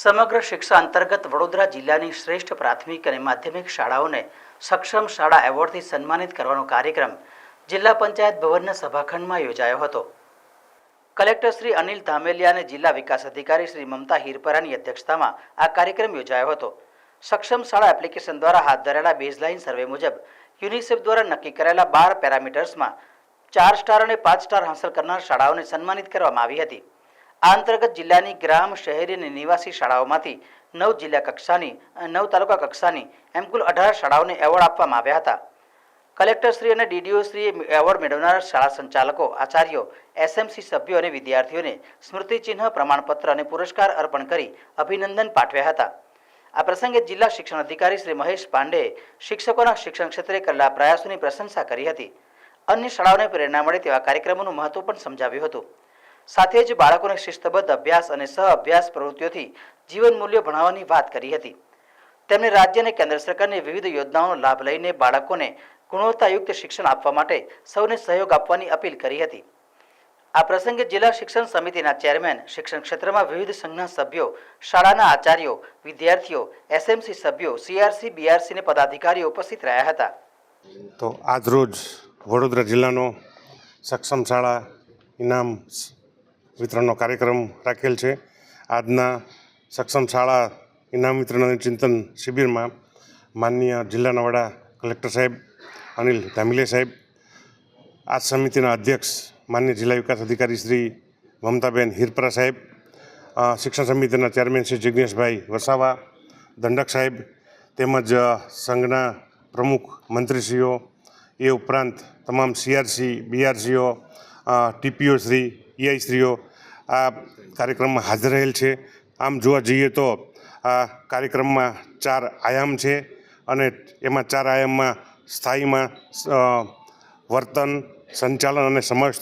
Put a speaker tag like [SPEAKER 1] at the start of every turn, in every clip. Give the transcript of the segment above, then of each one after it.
[SPEAKER 1] સમગ્ર શિક્ષા અંતર્ગત વડોદરા જિલ્લાની શ્રેષ્ઠ પ્રાથમિક અને માધ્યમિક શાળાઓને સક્ષમ શાળા એવોર્ડથી સન્માનિત કરવાનો કાર્યક્રમ જિલ્લા પંચાયત ભવનના સભાખંડમાં યોજાયો હતો. કલેક્ટર શ્રી અનિલ ધામેલિયા અને જિલ્લા વિકાસ અધિકારી શ્રી મમતા હિરપરાની અધ્યક્ષતામાં આ કાર્યક્રમ યોજાયો હતો. સક્ષમ શાળા એપ્લિકેશન દ્વારા હાથ ધરેલા બેઝલાઇન સર્વે મુજબ યુનિસેફ દ્વારા નક્કી કરેલા બાર પેરામીટર્સમાં ચાર સ્ટાર અને પાંચ સ્ટાર હાંસલ કરનાર શાળાઓને સન્માનિત કરવામાં આવી હતી. આ અંતર્ગત જિલ્લાની ગ્રામ, શહેરી અને નિવાસી શાળાઓમાંથી નવ જિલ્લા કક્ષાની નવ તાલુકા કક્ષાની એમ કુલ અઢાર શાળાઓને એવોર્ડ આપવામાં આવ્યા હતા. કલેક્ટરશ્રી અને ડીડીઓશ્રીએ એવોર્ડ મેળવનાર શાળા સંચાલકો, આચાર્યો, એસએમસી સભ્યો અને વિદ્યાર્થીઓને સ્મૃતિચિહ્ન પ્રમાણપત્ર અને પુરસ્કાર અર્પણ કરી અભિનંદન પાઠવ્યા હતા. આ પ્રસંગે જિલ્લા શિક્ષણ અધિકારી શ્રી મહેશ પાંડેએ શિક્ષકોના શિક્ષણ ક્ષેત્રે કરેલા પ્રયાસોની પ્રશંસા કરી હતી. અન્ય શાળાઓને પ્રેરણા મળે તેવા કાર્યક્રમોનું મહત્વ પણ સમજાવ્યું હતું. સાથે જ બાળકોને શિસ્તબદ્ધ અભ્યાસ અને સહ અભ્યાસ પ્રવૃત્તિઓથી જીવન મૂલ્યો ભણાવવાની વાત કરી હતી. તેમણે રાજ્ય અને કેન્દ્ર સરકારની વિવિધ યોજનાઓનો લાભ લઈને બાળકોને ગુણવત્તાયુક્ત શિક્ષણ આપવા માટે સૌને સહયોગ આપવાની અપીલ કરી હતી. આ પ્રસંગે જિલ્લા શિક્ષણ સમિતિના ચેરમેન, શિક્ષણ ક્ષેત્રમાં વિવિધ સંઘના સભ્યો, શાળાના આચાર્યો, વિદ્યાર્થીઓ, એસએમસી સભ્યો, સીઆરસી બીઆરસીને પદાધિકારીઓ ઉપસ્થિત રહ્યા હતા.
[SPEAKER 2] તો આજરોજ વડોદરા જિલ્લાનો સક્ષમ શાળા ઇનામ વિતરણનો કાર્યક્રમ રાખેલ છે. આજના સક્ષમ શાળા ઇનામ વિતરણ અને ચિંતન શિબિરમાં માનનીય જિલ્લાના વડા કલેક્ટર સાહેબ, અનિલ ધામિલે સાહેબ આ સમિતિના અધ્યક્ષ માન્ય જિલ્લા વિકાસ અધિકારી શ્રી મમતાબેન હિરપરા સાહેબ શિક્ષણ સમિતિના ચેરમેન શ્રી જિજ્ઞેશભાઈ વસાવા, દંડક સાહેબ તેમજ સંઘના પ્રમુખ મંત્રીશ્રીઓ, એ ઉપરાંત તમામ સીઆરસી, બીઆરસીઓ ટીપીઓ શ્રી, ઈઆઈ શ્રીઓ આ કાર્યક્રમમાં હાજર રહેલ છે. આમ જોવા જઈએ તો આ કાર્યક્રમમાં ચાર આયામ છે અને એમાં ચાર આયામમાં સ્થાયીમાં વર્તન, સંચાલન અને સમાવેશ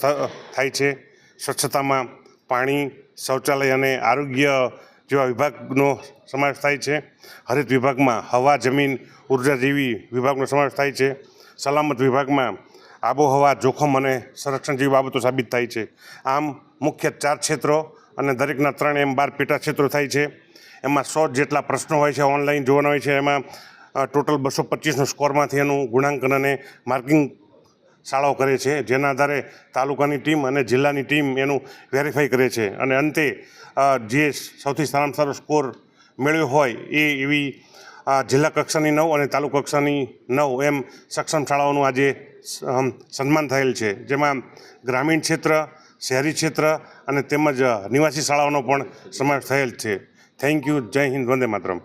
[SPEAKER 2] થાય છે. સ્વચ્છતામાં પાણી, શૌચાલય અને આરોગ્ય જેવા વિભાગનો સમાવેશ થાય છે. હરિત વિભાગમાં હવા, જમીન, ઊર્જા જેવી વિભાગનો સમાવેશ થાય છે. સલામત વિભાગમાં આબોહવા જોખમ અને સંરક્ષણ જેવી બાબતો સાબિત થાય છે. આમ મુખ્ય ચાર ક્ષેત્રો અને દરેકના ત્રણ એમ બાર પેટા ક્ષેત્રો થાય છે. એમાં સો જેટલા પ્રશ્નો હોય છે, ઓનલાઈન જોવાના હોય છે. એમાં ટોટલ બસો પચીસનો સ્કોરમાંથી એનું ગુણાંકન અને માર્કિંગ શાળાઓ કરે છે, જેના આધારે તાલુકાની ટીમ અને જિલ્લાની ટીમ એનું વેરીફાઈ કરે છે. અને અંતે જે સૌથી સારામાં સારો સ્કોર મેળવ્યો હોય એ એવી જિલ્લા કક્ષાની નવ અને તાલુકા કક્ષાની નવ એમ સક્ષમ શાળાઓનું આજે સન્માન થયેલ છે. જેમાં ગ્રામીણ ક્ષેત્ર, શહેરી ક્ષેત્ર અને તેમજ નિવાસી શાળાઓનો પણ સમાવેશ થયેલ છે. થેન્ક યુ જય હિન્દ. વંદે માતરમ.